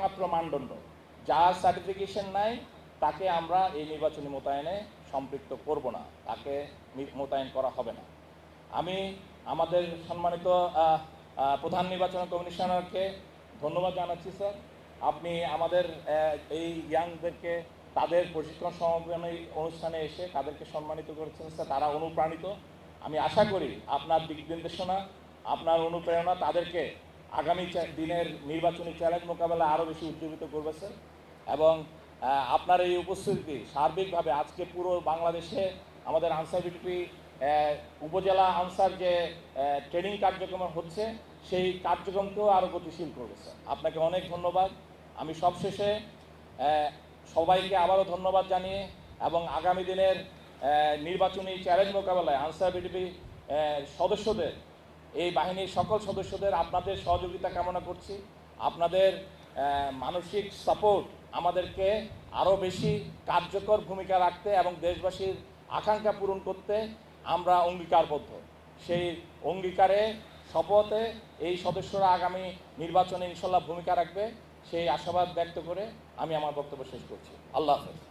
একমাত্র মানদণ্ড। যার সার্টিফিকেশন নাই, তাকে আমরা এই নির্বাচনী মোতায়েনে সম্পৃক্ত করব না। তাকে মোতায়েন করা হবে না। আমি আমাদের সম্মানিত প্রধান নির্বাচন কমিশনারকে ধন্যবাদ জানাচ্ছি, স্যার। আপনি আমাদের এই ইয়াংদেরকে তাদের প্রশিক্ষণ সমাপনী অনুষ্ঠানে এসে তাদেরকে সম্মানিত করেছেন, স্যার। তারা অনুপ্রাণিত। আমি আশা করি আপনার দিক নির্দেশনা, আপনার অনুপ্রেরণা তাদেরকে আগামী দিনের নির্বাচনী চ্যালেঞ্জ মোকাবেলা আরও বেশি উজ্জীবিত করবে, স্যার। এবং আপনার এই উপস্থিতি সার্বিকভাবে আজকে পুরো বাংলাদেশে আমাদের আনসার বিক্রি উপজেলা আনসার যে ট্রেনিং কার্যক্রম হচ্ছে, সেই কার্যক্রমকেও আরও গতিশীল করবে, স্যার। আপনাকে অনেক ধন্যবাদ। আমি সবশেষে সবাইকে আবারও ধন্যবাদ জানিয়ে এবং আগামী দিনের নির্বাচনী চ্যালেঞ্জ মোকাবেলায় আনসার বিডিপি সদস্যদের এই বাহিনীর সকল সদস্যদের আপনাদের সহযোগিতা কামনা করছি। আপনাদের মানসিক সাপোর্ট আমাদেরকে আরও বেশি কার্যকর ভূমিকা রাখতে এবং দেশবাসীর আকাঙ্ক্ষা পূরণ করতে আমরা অঙ্গীকারবদ্ধ। সেই অঙ্গীকারে, শপথে এই সদস্যরা আগামী নির্বাচনে ইনশাল্লাহ ভূমিকা রাখবে, সেই আশাবাদ ব্যক্ত করে আমি আমার বক্তব্য শেষ করছি। আল্লাহ হাফেজ।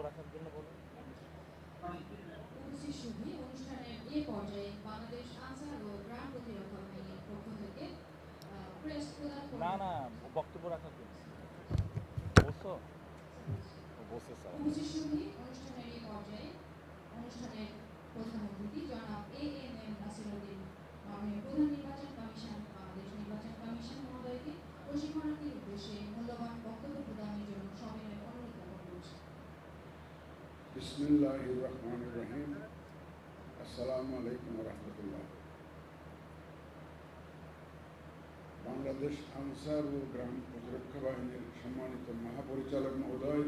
রাখার জন্য বলুন উপস্থিত অনুষ্ঠানের এ পর্যায়ে বাংলাদেশ আনসার ও গ্রাম প্রতিরক্ষা বাহিনীর পক্ষ থেকে প্রেস প্রদান না না বক্তব্য রাখার জন্য। বলছো বলছে স্যার। উপস্থিত অনুষ্ঠানের এই পর্যায়ে অনুষ্ঠানের প্রধান অতিথি জনাব এ এম নাসিরুদ্দিন মাননীয় প্রধান নির্বাচন কমিশন বাংলাদেশ নির্বাচন কমিশন মহোদয়কে প্রশিক্ষণার্থীর উদ্দেশ্যে মূল্যবান বক্তব্য প্রদানের জন্য সবিনয় অনুরোধ জ্ঞাপন করছি বিসমিল্লাহির রহমানির রহিম। আসসালামু আলাইকুম রহমতুল্লাহ বাংলাদেশ আনসার ও গ্রাম প্রতিরক্ষা বাহিনীর সম্মানিত মহাপরিচালক মহোদয়,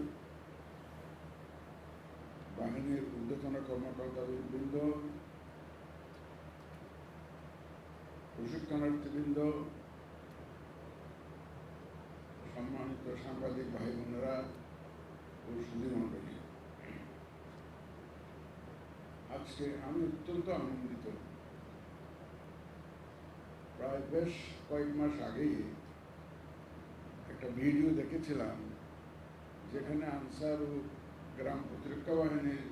বাহিনীর ঊর্ধ্বতন কর্মকর্তা বৃন্দ প্রশিক্ষণার্থীবৃন্দ, সম্মানিত সাংবাদিক ভাই বোনেরা ও সুধী আজকে আমি অত্যন্ত আনন্দিত। প্রায় বেশ কয়েক মাস আগেই একটা ভিডিও দেখেছিলাম, যেখানে আনসার ও গ্রাম প্রতিরক্ষা বাহিনীর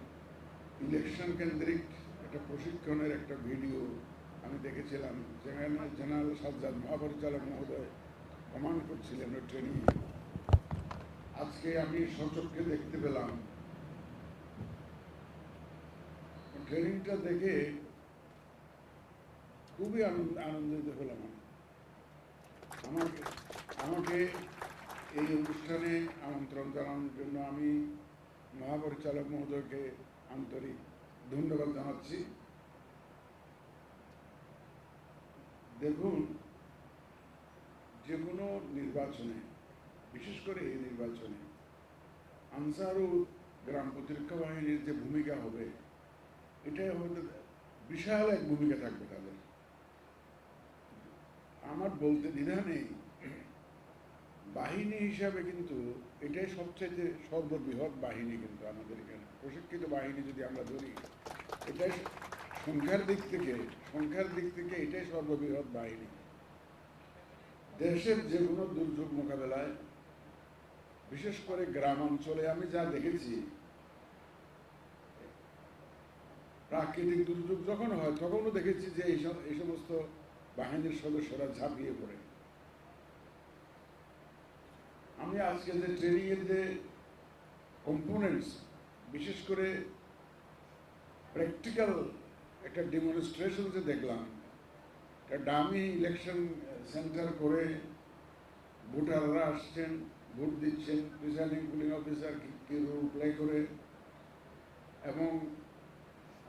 ইলেকশন কেন্দ্রিক একটা প্রশিক্ষণের একটা ভিডিও আমি দেখেছিলাম, যেখানে জেনারেল সাজ্জাদ মহাপরিচালক মহোদয় কমান্ড করছিলেন ওই ট্রেনিং আজকে আমি সচক্ষে দেখতে পেলাম ট্রেনিংটা দেখে খুবই আনন্দ আনন্দিত হলাম আমাকে আমাকে এই অনুষ্ঠানে আমন্ত্রণ জানানোর জন্য আমি মহাপরিচালক মহোদয়কে আন্তরিক ধন্যবাদ জানাচ্ছি। দেখুন যে কোনো নির্বাচনে, বিশেষ করে এই নির্বাচনে আনসার ও গ্রাম প্রতিরক্ষা বাহিনীর যে ভূমিকা হবে এটাই হয়তো বিশাল এক ভূমিকা থাকবে তাদের। আমার বলতে দ্বিধা নেই। বাহিনী হিসাবে কিন্তু এটাই সবচেয়ে সর্ববৃহৎ বাহিনী কিন্তু আমাদের এখানে। প্রশিক্ষিত বাহিনী যদি আমরা ধরি, এটাই সংখ্যার দিক থেকে, সংখ্যার দিক থেকে এটাই সর্ববৃহৎ বাহিনী। দেশের যে কোনো দুর্যোগ মোকাবেলায়, বিশেষ করে গ্রামাঞ্চলে আমি যা দেখেছি প্রাকৃতিক দুর্যোগ যখন হয়, তখনও দেখেছি যে এই সব- এই সমস্ত বাহিনীর সদস্যরা ঝাঁপিয়ে পড়ে। আমি আজকে যে ট্রেনিং এর যে কম্পোনেন্টস বিশেষ করে প্র্যাকটিক্যাল একটা ডেমনস্ট্রেশন যে দেখলাম, একটা ডামি ইলেকশন সেন্টার করে ভোটাররা আসছেন, ভোট দিচ্ছেন প্রিসাইডিং পুলিং অফিসার কি রোল প্লে করে এবং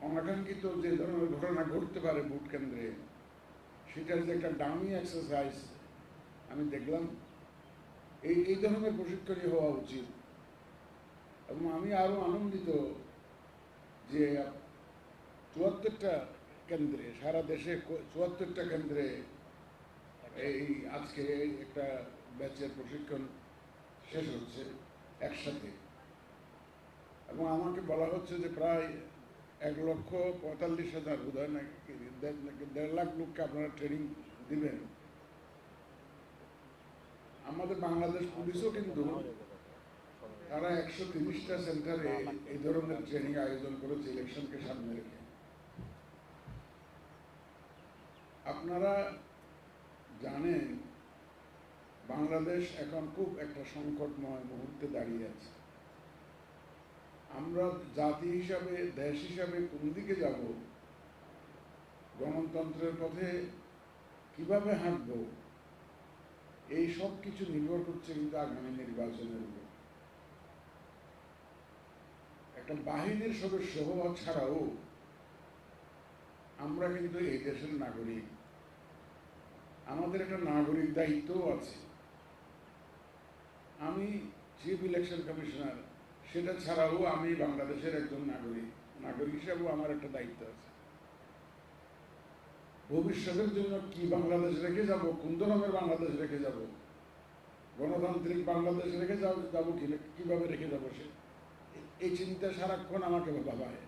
অনাকাঙ্ক্ষিত যে ধরনের ঘটনা ঘটতে পারে ভোট কেন্দ্রে সেটা যে একটা ডামি এক্সারসাইজ আমি দেখলাম। এই এই ধরনের প্রশিক্ষণই হওয়া উচিত। এবং আমি আরও আনন্দিত যে চুয়াত্তরটা কেন্দ্রে, সারা দেশে চুয়াত্তরটা কেন্দ্রে এই আজকে একটা ব্যাচের প্রশিক্ষণ শেষ হচ্ছে একসাথে। এবং আমাকে বলা হচ্ছে যে প্রায় এক লক্ষ পঁয়তাল্লিশ হাজার বোধ নাকি দেড় লাখ লোককে আপনারা ট্রেনিং দিবেন আমাদের বাংলাদেশ পুলিশও কিন্তু তারা একশো তিরিশটা সেন্টারে এই ধরনের ট্রেনিং আয়োজন করেছে ইলেকশনকে সামনে রেখে। আপনারা জানেন, বাংলাদেশ এখন খুব একটা সংকটময় মুহূর্তে দাঁড়িয়ে আছে। আমরা জাতি হিসাবে, দেশ হিসাবে কোন দিকে যাব? গণতন্ত্রের পথে কীভাবে হাঁটবো? এই সব কিছু নির্ভর করছে কিন্তু আগামী নির্বাচনের উপর। একটা বাহিনীর সদস্য হওয়া ছাড়াও আমরা কিন্তু এই দেশের নাগরিক। আমাদের একটা নাগরিক দায়িত্বও আছে। আমি চিফ ইলেকশন কমিশনার সেটা ছাড়াও আমি বাংলাদেশের একজন নাগরিক। নাগরিক হিসাবেও আমার একটা দায়িত্ব আছে। ভবিষ্যতের জন্য কি বাংলাদেশ রেখে যাব, কোন ধরনের বাংলাদেশ রেখে যাব, গণতান্ত্রিক বাংলাদেশ রেখে যাব কীভাবে রেখে যাব সে, এই চিন্তা সারাক্ষণ আমাকে ভাবা ভাবায়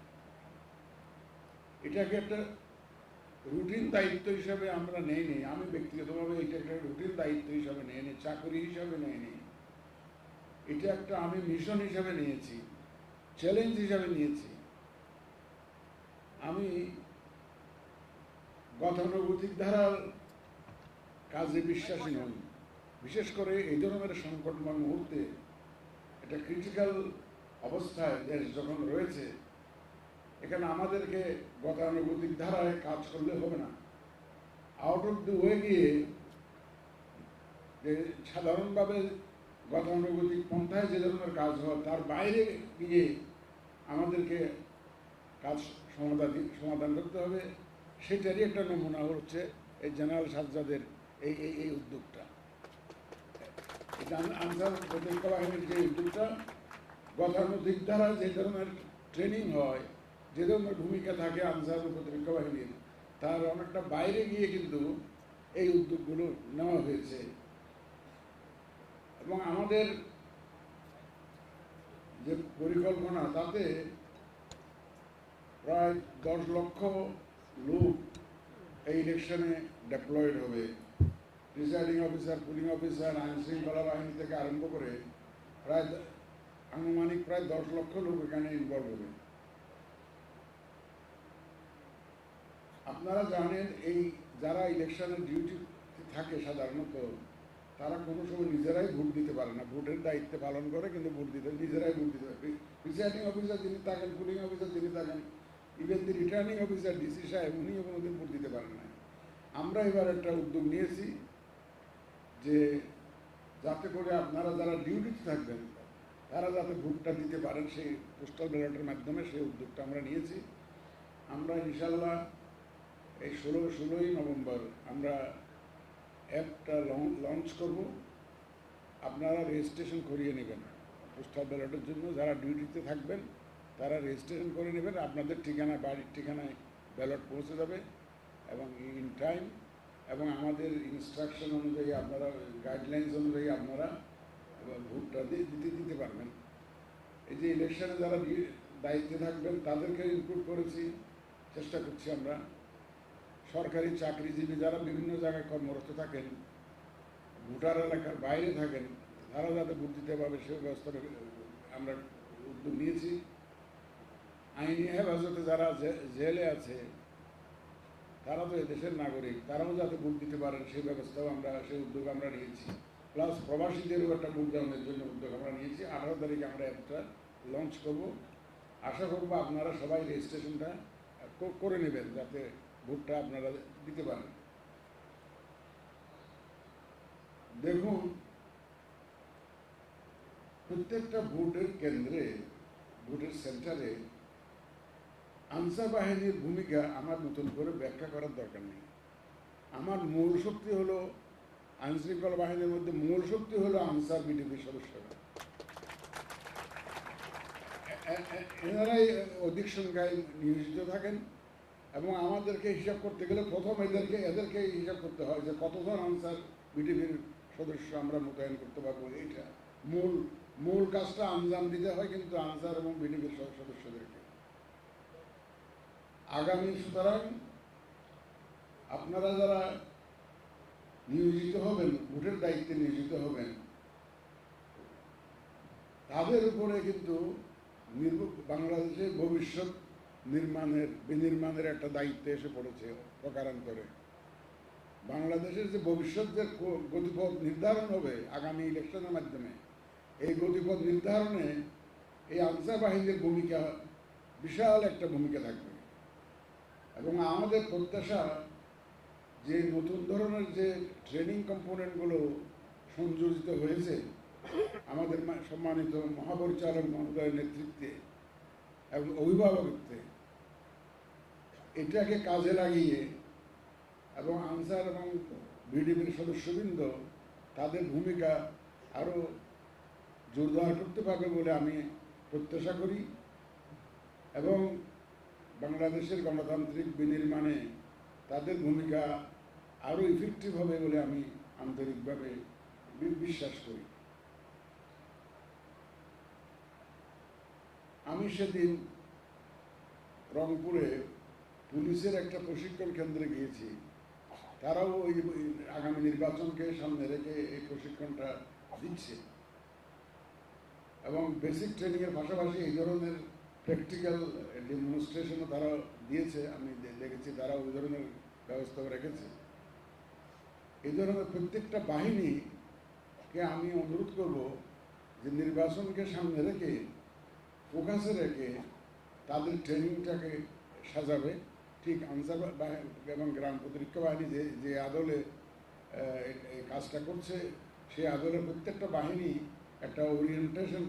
এটাকে একটা রুটিন দায়িত্ব হিসাবে আমরা নেই নি আমি ব্যক্তিগতভাবে এটা একটা রুটিন দায়িত্ব হিসাবে নেই নি চাকরি হিসাবে নেই নি এটা একটা আমি মিশন হিসাবে নিয়েছি চ্যালেঞ্জ হিসাবে নিয়েছি। আমি গতানুগতিক ধারার কাজে বিশ্বাসী নই। বিশেষ করে এই ধরনের সংকটময় মুহূর্তে একটা ক্রিটিক্যাল অবস্থায় দেশ যখন রয়েছে, এখানে আমাদেরকে গতানুগতিক ধারায় কাজ করলে হবে না। আউট অফ দ্য ওয়ে গিয়ে যে সাধারণভাবে গতানুগতিক পন্থায় যে ধরনের কাজ হয়, তার বাইরে গিয়ে আমাদেরকে কাজ সমাধান সমাধান করতে হবে, সেটারই একটা নমুনা হচ্ছে এই জেনারেল সাজ্জাদের এই এই এই উদ্যোগটা। আনসার বাহিনীর যে উদ্যোগটা, গতানুগতিক দ্বারা যে ধরনের ট্রেনিং হয়, যে ধরনের ভূমিকা থাকে আনসার প্রতিরক্ষা বাহিনীর তার অনেকটা বাইরে গিয়ে কিন্তু এই উদ্যোগগুলো নেওয়া হয়েছে। এবং আমাদের যে পরিকল্পনা, তাতে প্রায় দশ লক্ষ লোক এই ইলেকশনে ডেপ্লয়েড হবে। প্রিসাইডিং অফিসার পুলিং অফিসার আইন শৃঙ্খলা বাহিনী থেকে আরম্ভ করে প্রায় আনুমানিক প্রায় দশ লক্ষ লোক এখানে ইনভলভ হবে। আপনারা জানেন, এই যারা ইলেকশনের ডিউটি থাকে সাধারণত তারা কোনো সময় নিজেরাই ভোট দিতে পারে না। ভোটের দায়িত্ব পালন করে, কিন্তু ভোট দিতে নিজেরাই ভোট দিতে পারে প্রিসাইডিং অফিসার যিনি থাকেন পুলিং অফিসার যিনি থাকেন even the returning officer DC সাহেব, উনিও কোনোদিন ভোট দিতে পারেন না আমরা এবার একটা উদ্যোগ নিয়েছি যে যাতে করে আপনারা যারা ডিউটিতে থাকবেন, তারা যাতে ভোটটা দিতে পারেন, সেই পোস্টাল ব্যালটের মাধ্যমে সেই উদ্যোগটা আমরা নিয়েছি। আমরা ইনশাল্লাহ এই ষোলো, ষোলোই নভেম্বর আমরা অ্যাপটা লঞ্চ করব। আপনারা রেজিস্ট্রেশন করিয়ে নেবেন। পোস্টাল ব্যালটের জন্য যারা ডিউটিতে থাকবেন, তারা রেজিস্ট্রেশন করে নেবেন। আপনাদের ঠিকানা, বাড়ির ঠিকানায় ব্যালট পৌঁছে যাবে এবং ইন টাইম এবং আমাদের ইনস্ট্রাকশন অনুযায়ী আপনারা গাইডলাইন্স অনুযায়ী আপনারা ভোটটা দিয়ে দিতে দিতে পারবেন। এই যে ইলেকশনে যারা দায়িত্বে থাকবেন, তাদেরকে ইনক্লুড করেছি। চেষ্টা করছি আমরা। সরকারি চাকরিজীবী যারা বিভিন্ন জায়গায় কর্মরত থাকেন, ভোটার এলাকার বাইরে থাকেন তারা যাতে ভোট দিতে পারবে, সে ব্যবস্থা আমরা উদ্যোগ নিয়েছি। আইনি হেফাজতে যারা জেলে আছে, তারা তো দেশের নাগরিক, তারাও যাতে ভোট দিতে পারেন সেই ব্যবস্থাও আমরা সেই উদ্যোগ আমরা নিয়েছি। প্লাস প্রবাসীদেরও একটা দেওয়ানোর জন্য উদ্যোগ আমরা নিয়েছি। আঠারো তারিখে আমরা একটা লঞ্চ করব। আশা করব আপনারা সবাই রেজিস্ট্রেশনটা করে নেবেন, যাতে ভোটটা আপনারা দিতে পারেন। দেখুন, প্রত্যেকটা ভোটের কেন্দ্রে, ভোটের সেন্টারে আনসার বাহিনীর ভূমিকা আমার নতুন করে ব্যাখ্যা করার দরকার নেই। আমার মূল শক্তি হলো আইন শৃঙ্খলা বাহিনীর মধ্যে, মূল শক্তি হলো আনসার বিডিপির সদস্যরা। এনারাই অধিক সংখ্যায় নিয়োজিত থাকেন। এবং আমাদেরকে হিসাব করতে গেলে প্রথম এদেরকে এদেরকে হিসাব করতে হয় যে কতজন আনসার বিটিভির সদস্য আমরা মোতায়েন করতে পারব। এইটা মূল মূল কাজটা আঞ্জাম দিতে হয় কিন্তু আনসার এবং বিটিভির সদস্যদেরকে। আগামী, সুতরাং আপনারা যারা নিয়োজিত হবেন, ভোটের দায়িত্বে নিয়োজিত হবেন, তাদের উপরে কিন্তু বাংলাদেশের ভবিষ্যৎ নির্মাণের, বিনির্মাণের একটা দায়িত্ব এসে পড়েছে প্রকারান্তরে বাংলাদেশের যে ভবিষ্যৎ যে গতিপথ নির্ধারণ হবে আগামী ইলেকশনের মাধ্যমে, এই গতিপথ নির্ধারণে এই আনসার বাহিনীর ভূমিকা, বিশাল একটা ভূমিকা থাকবে। এবং আমাদের প্রত্যাশা যে নতুন ধরনের যে ট্রেনিং কম্পোনেন্টগুলো সংযোজিত হয়েছে, আমাদের সম্মানিত মহাপরিচালক মহোদয়ের নেতৃত্বে এবং অভিভাবকত্বে এটাকে কাজে লাগিয়ে এবং আনসার এবং বিডিপির সদস্যবৃন্দ তাদের ভূমিকা আরও জোরদার করতে পারবে বলে আমি প্রত্যাশা করি এবং বাংলাদেশের গণতান্ত্রিক বিনির্মাণে তাদের ভূমিকা আরও ইফেক্টিভ হবে বলে আমি আন্তরিকভাবে বিশ্বাস করি। আমি সেদিন রংপুরে পুলিশের একটা প্রশিক্ষণ কেন্দ্রে গিয়েছি। তারাও ওই আগামী নির্বাচনকে সামনে রেখে এই প্রশিক্ষণটা দিচ্ছে। এবং বেসিক ট্রেনিংয়ের পাশাপাশি এই ধরনের প্র্যাকটিক্যাল ডেমনস্ট্রেশনও তারা দিয়েছে। আমি দেখেছি তারা ওই ধরনের ব্যবস্থা রেখেছে। এই ধরনের প্রত্যেকটা বাহিনীকে আমি অনুরোধ করব যে নির্বাচনকে সামনে রেখে ফোকাসে রেখে তাদের ট্রেনিংটাকে সাজাবে। ঠিক আনসার এবং গ্রাম প্রতিরক্ষা বাহিনী যে যে আদলে কাজটা করছে, সেই আদলের প্রত্যেকটা বাহিনী একটা ওরিয়েন্টেশন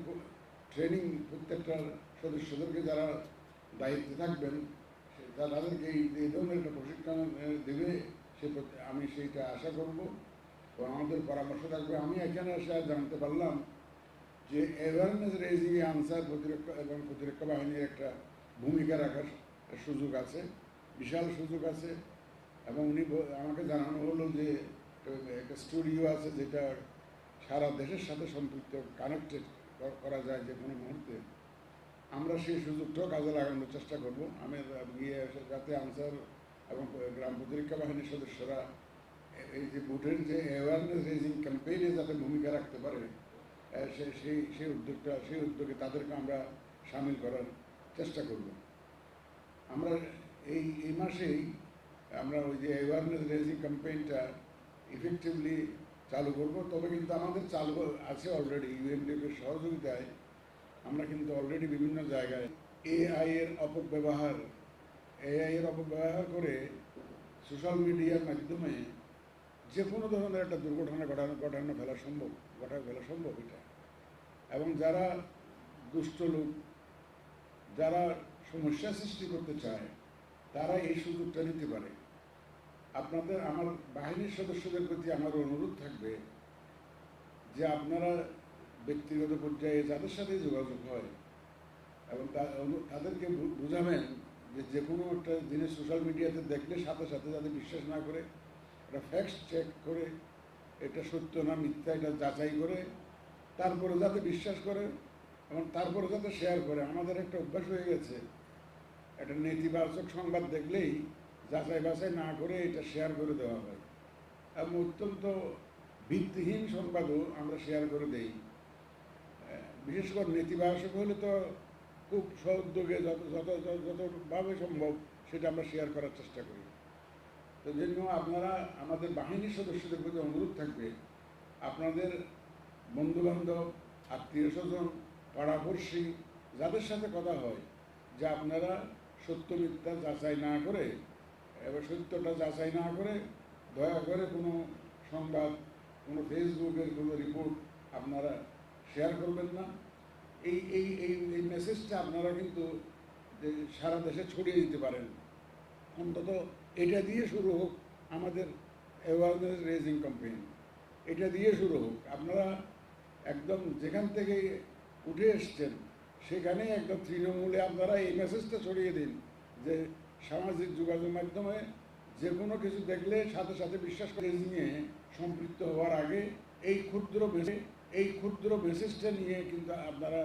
ট্রেনিং প্রত্যেকটা সদস্যদেরকে যারা দায়িত্বে থাকবেন তাদেরকে এই ধরনের একটা প্রশিক্ষণ দেবে, সে আমি সেইটা আশা করব। এবং আমাদের পরামর্শ থাকবে, আমি এখানে এসে জানতে পারলাম যে অ্যাওয়ারনেস রেজিংয়ে আনসার প্রতিরক্ষা এবং প্রতিরক্ষা বাহিনীর একটা ভূমিকা রাখার সুযোগ আছে। বিশাল সুযোগ আছে এবং উনি আমাকে জানানো হলো যে একটা- স্টুডিও আছে যেটা সারা দেশের সাথে সম্পৃক্ত কানেক্টেড করা যায় যে কোনো মুহূর্তে। আমরা সেই সুযোগটাও কাজে লাগানোর চেষ্টা করব। আমি গিয়ে যাতে আনসার এবং গ্রাম প্রতিরক্ষা বাহিনীর সদস্যরা এই যে ভোটের যে অ্যাওয়ারনেস রেজিং ক্যাম্পেইনে যাতে ভূমিকা রাখতে পারে সেই সেই উদ্যোগটা সেই উদ্যোগে তাদেরকে আমরা সামিল করার চেষ্টা করব। আমরা এই এই মাসেই আমরা ওই যে অ্যাওয়ারনেস রেজিং ক্যাম্পেইনটা ইফেক্টিভলি চালু করব। তবে কিন্তু আমাদের চালু আছে অলরেডি ইউএনডিপির সহযোগিতায়। আমরা কিন্তু অলরেডি বিভিন্ন জায়গায় এআই এর অপব্যবহার এআই এর অপব্যবহার করে সোশ্যাল মিডিয়ার মাধ্যমে যে কোনো ধরনের একটা দুর্ঘটনা ঘটানো ঘটানো ফেলা সম্ভব, ঘটা, ফেলা সম্ভব এটা। এবং যারা দুষ্ট লোক, যারা সমস্যা সৃষ্টি করতে চায় তারা এই সুযোগটা নিতে পারে। আপনাদের, আমার বাহিনীর সদস্যদের প্রতি আমার অনুরোধ থাকবে যে আপনারা ব্যক্তিগত পর্যায়ে যাদের সাথে যোগাযোগ হয় এবং তাদেরকে বোঝাবেন যে যে কোনো একটা জিনিস সোশ্যাল মিডিয়াতে দেখলে সাথে সাথে যাতে বিশ্বাস না করে, একটা ফ্যাক্ট চেক করে, এটা সত্য না মিথ্যা এটা যাচাই করে, তারপরে যাতে বিশ্বাস করে এবং তারপরে যাতে শেয়ার করে। আমাদের একটা অভ্যাস হয়ে গেছে একটা নেতিবাচক সংবাদ দেখলেই যাচাই বাছাই না করে এটা শেয়ার করে দেওয়া হয়। এবং অত্যন্ত ভিত্তিহীন সংবাদও আমরা শেয়ার করে দেই। বিশেষ করে নেতিবাচক হলে তো খুব সউদ্যোগে যত যত, যত- যতভাবে সম্ভব সেটা আমরা শেয়ার করার চেষ্টা করি। তো জন্য আপনারা আমাদের বাহিনীর সদস্যদের প্রতি অনুরোধ থাকবে, আপনাদের বন্ধুবান্ধব, আত্মীয় স্বজন, পাড়াপড়শি, যাদের সাথে কথা হয়, যে আপনারা সত্য মিথ্যা যাচাই না করে, এবার সত্যটা যাচাই না করে দয়া করে কোনো সংবাদ, কোনো ফেসবুকের কোনো রিপোর্ট আপনারা শেয়ার করবেন না। এই এই এই এই মেসেজটা আপনারা কিন্তু সারা দেশে ছড়িয়ে দিতে পারেন। অন্তত এটা দিয়ে শুরু হোক আমাদের অ্যাওয়ারনেস রেজিং ক্যাম্পেইন এটা দিয়ে শুরু হোক। আপনারা একদম যেখান থেকে উঠে এসছেন সেখানে একদম তৃণমূলে আপনারা এই মেসেজটা ছড়িয়ে দিন যে সামাজিক যোগাযোগ মাধ্যমে যে কোনো কিছু দেখলে সাথে সাথে বিশ্বাস করে নিয়ে সম্পৃক্ত হওয়ার আগে এই ক্ষুদ্র মেসেজ এই ক্ষুদ্র মেসেজটা নিয়ে কিন্তু আপনারা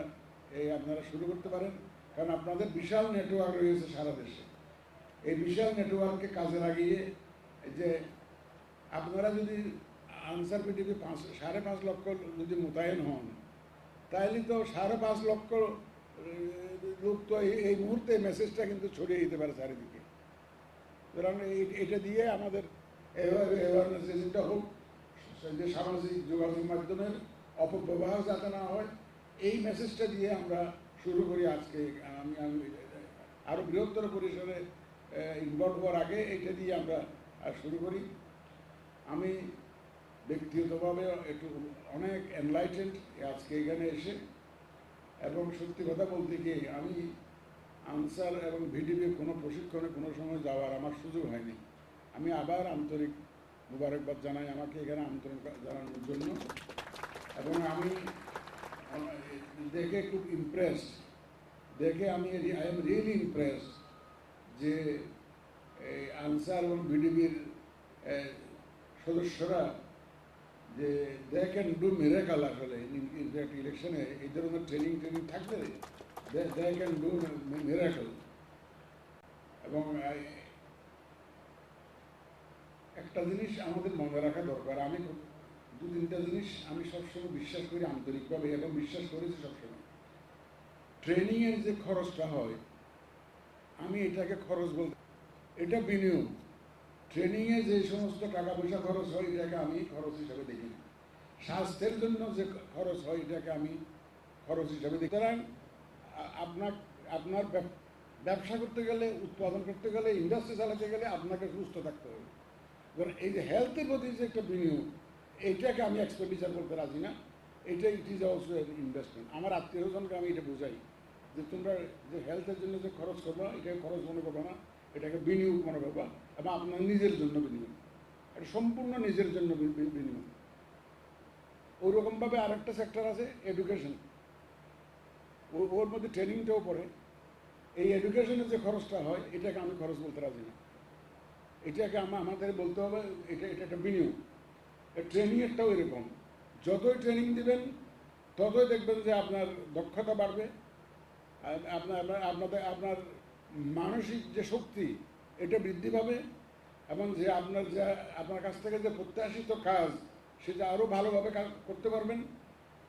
এই আপনারা শুরু করতে পারেন। কারণ আপনাদের বিশাল নেটওয়ার্ক রয়েছে সারা দেশে। এই বিশাল নেটওয়ার্ককে কাজে লাগিয়ে যে আপনারা যদি আনসার পিটিভি পাঁচ, সাড়ে পাঁচ লক্ষ যদি মোতায়েন হন তাহলে তো সাড়ে পাঁচ লক্ষ লোক তো এই- এই মুহূর্তে মেসেজটা কিন্তু ছড়িয়ে দিতে পারে চারিদিকে। সুতরাং এটা দিয়ে আমাদের অ্যাওয়ারনেস রেজিংটা হোক যে সামাজিক যোগাযোগ মাধ্যমের অপব্যবহার যাতে না হয় এই মেসেজটা দিয়ে আমরা শুরু করি আজকে। আমি আমি আরও বৃহত্তর পরিসরে ইনভলভ হওয়ার আগে এটা দিয়ে আমরা শুরু করি। আমি ব্যক্তিগতভাবে একটু অনেক এনলাইটেন্ড আজকে এখানে এসে এবং সত্যি কথা বলতে কি, আমি আনসার এবং ভিডিপি কোনো প্রশিক্ষণে কোনো সময় যাওয়ার আমার সুযোগ হয়নি। আমি আবার আন্তরিক মুবারকবাদ জানাই আমাকে এখানে আমন্ত্রণ জানানোর জন্য। এবং আমি, দেখে খুব ইমপ্রেস দেখে আমি আই এম রিয়েলি ইমপ্রেস যে আনসার এবং ভিডিপির সদস্যরা যে দে ক্যান ডু মিরাকাল আসলে ইনফ্যাক্ট ইলেকশনে এই ধরনের ট্রেনিং ট্রেনিং থাকলে দে ক্যান ডু মিরাকাল এবং একটা জিনিস আমাদের মনে রাখা দরকার, আমি দু তিনটা জিনিস আমি সবসময় বিশ্বাস করি আন্তরিকভাবে, এবং বিশ্বাস করেছি সবসময়। ট্রেনিংয়ের যে খরচটা হয়, আমি এটাকে খরচ বলতে, এটা বিনিয়োগ। ট্রেনিংয়ে যে সমস্ত টাকা পয়সা খরচ হয়, এটাকে আমি খরচ হিসাবে দেখি না। স্বাস্থ্যের জন্য যে খরচ হয়, এটাকে আমি খরচ হিসাবে দেখি সুতরাং আপনার আপনার ব্যবসা করতে গেলে, উৎপাদন করতে গেলে ইন্ডাস্ট্রি চালাতে গেলে আপনাকে সুস্থ থাকতে হবে। কারণ এই যে হেলথের প্রতি যে একটা বিনিয়োগ এইটাকে আমি এক্সপেন্ডিচার করতে রাজি না। এটা ইট ইজ অলসো ইনভেস্টমেন্ট আমার আত্মীয় স্বজনকে আমি এটা বোঝাই যে তোমরা যে হেলথের জন্য যে খরচ করবা, এটাকে খরচ মনে করবা না, এটাকে বিনিয়োগ মনে করবা। এবং আপনার নিজের জন্য বিনিয়োগ এটা সম্পূর্ণ নিজের জন্য বিনিয়োগ ওইরকমভাবে আরেকটা সেক্টর আছে এডুকেশন ওর মধ্যে ট্রেনিংটাও পড়ে। এই এডুকেশনের যে খরচটা হয়, এটাকে আমি খরচ বলতে রাজি না। এটাকে আমা- আমাদের বলতে হবে, এটা এটা একটা বিনিয়োগ। ট্রেনিংয়েরটাও এরকম। যতই ট্রেনিং দিবেন, ততই দেখবেন যে আপনার দক্ষতা বাড়বে। আপনার- আপনাদের আপনার মানসিক যে শক্তি এটা বৃদ্ধি পাবে এবং যে আপনার যে, আপনার কাছ থেকে যে প্রত্যাশিত কাজ, সেটা আরও ভালোভাবে করতে পারবেন।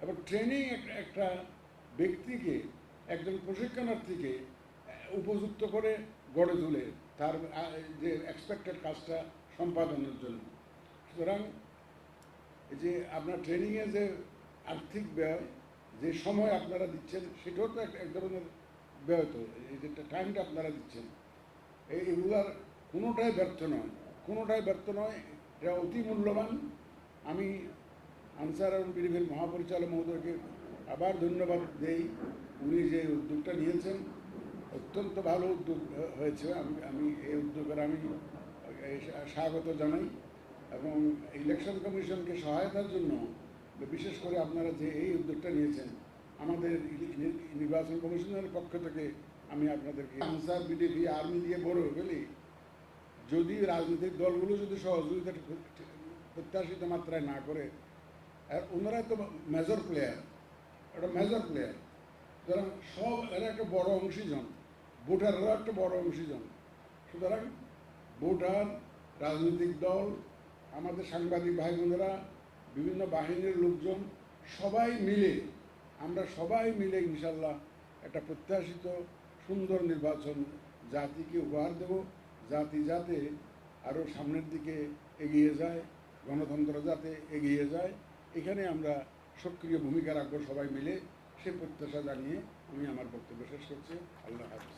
এবং ট্রেনিং একটা ব্যক্তিকে, একজন প্রশিক্ষণার্থীকে উপযুক্ত করে গড়ে তুলে তার যে এক্সপেক্টেড কাজটা সম্পাদনের জন্য। সুতরাং যে আপনার ট্রেনিংয়ে যে আর্থিক ব্যয়, যে সময় আপনারা দিচ্ছেন, সেটাও তো এক- ধরনের ব্যয় তো, এই যে টাইমটা আপনারা দিচ্ছেন। এগুলার কোনোটাই ব্যর্থ নয়। কোনোটাই ব্যর্থ নয়, এটা অতি মূল্যবান। আমি আনসার এবং বিডিভির মহাপরিচালক মহোদয়কে আবার ধন্যবাদ দেই। উনি যে উদ্যোগটা নিয়েছেন, অত্যন্ত ভালো উদ্যোগ হয়েছে। আমি আমি এই উদ্যোগের আমি স্বাগত জানাই এবং ইলেকশন কমিশনকে সহায়তার জন্য বিশেষ করে আপনারা যে এই উদ্যোগটা নিয়েছেন, আমাদের নির্বাচন কমিশনের পক্ষ থেকে আমি আপনাদেরকে আনসার বিডিপি আর্মি দিয়ে বড় হয়ে গেলি। যদি রাজনৈতিক দলগুলো যদি সহযোগিতা প্রত্যাশিত মাত্রায় না করে, আর ওনারা তো মেজর প্লেয়ার একটা মেজর প্লেয়ার সুতরাং সব এরা একটা বড় অংশীজন ভোটাররা একটা বড় অংশীজন। সুতরাং ভোটার, রাজনৈতিক দল, আমাদের সাংবাদিক ভাই বোনেরা বিভিন্ন বাহিনীর লোকজন, সবাই মিলে, আমরা সবাই মিলে ইনশাল্লাহ একটা প্রত্যাশিত সুন্দর নির্বাচন, জাতিকে উপহার দেব, জাতি যাতে আরও সামনের দিকে এগিয়ে যায়, গণতন্ত্র যাতে এগিয়ে যায়। এখানে আমরা সক্রিয় ভূমিকা রাখব সবাই মিলে, সে প্রত্যাশা জানিয়ে আমি আমার বক্তব্য শেষ করছি। আল্লাহ হাফিজ।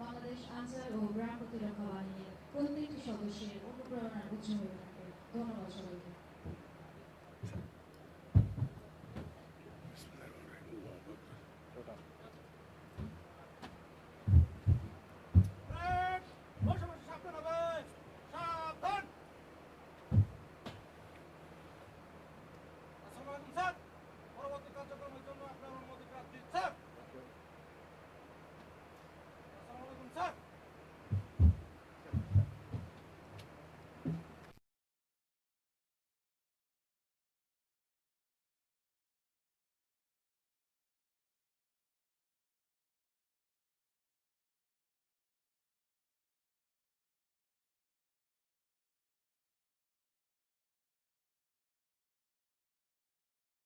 বাংলাদেশ ও গ্রাম প্রতিরক্ষা বাহিনীর প্রত্যেকটি সদস্যের অনুপ্রেরণার উৎস হয়ে থাকবে ধন্যবাদ সবাইকে।